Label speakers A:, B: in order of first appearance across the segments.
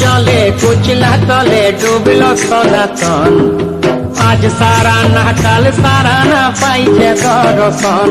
A: জলে কুচলা তলে ডুবল সনাতন। আজ সারা না কাল সারা না পাইছে দর্শন।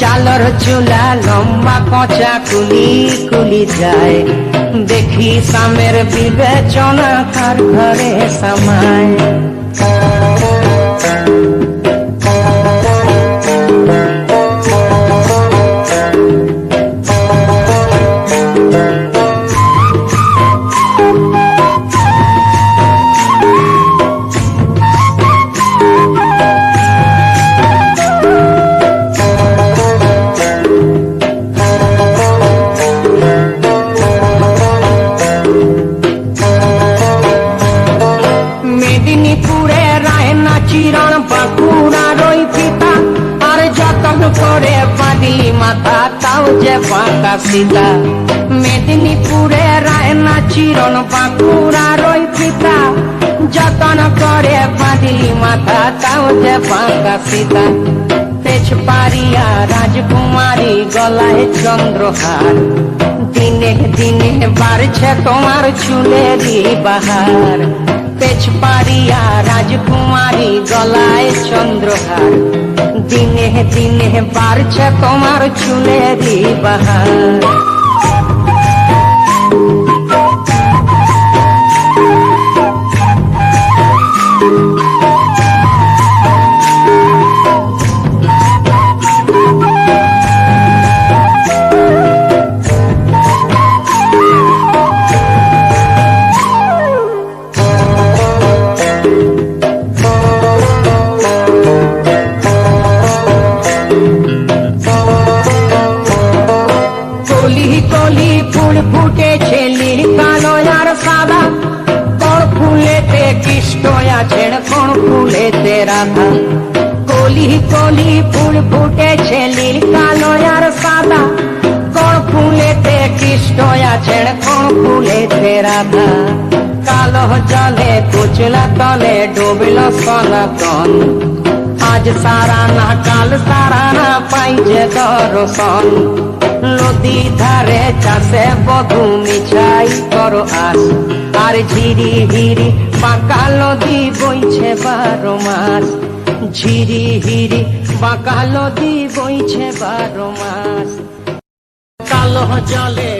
A: চালর চুলা লম্বা কচা কুলি কুলি যায়। দেখি সামের বিবেচনা তার ঘরে সামায়। করে বাঁধি মাথা, তাও যে বাঁকা সীতা মেদিনীপুরে রায়না চিরণ বাঁকুড়া রই পিতা। যতন করে বাঁধি মাথা, তাও যে বাঁকা সীতা তেজ পারিয়া রাজকুমারী গলায় চন্দ্রহার। দিনে দিনে বাড়ছে তোমার চুলেরই বাহার। পেছ পারিয়া রাজকুমারী গলায় চন্দ্রহার। দিনে দিনে বাড়ছে তোমার চুলেরই বাহার ফুলেতে রাধা কলি কলি ফুল ফুটেছে নীল কালো আর সাদা। কোন ফুলেতে কৃষ্ণ আছেন, কোন ফুলেতে রাধা। কালো জলে কুচলা তলে ডুবল সনাতন। আজ সারা না কাল সারা না পাইছে দর্শন। নদী ধারে চাষে বধু মিছাই করো আস আর ঝিরি হিরি পাকা নদী বইছে বারো মাস। ঝিরি হিরি পাকা নদী বইছে বারো মাস। কালো জলে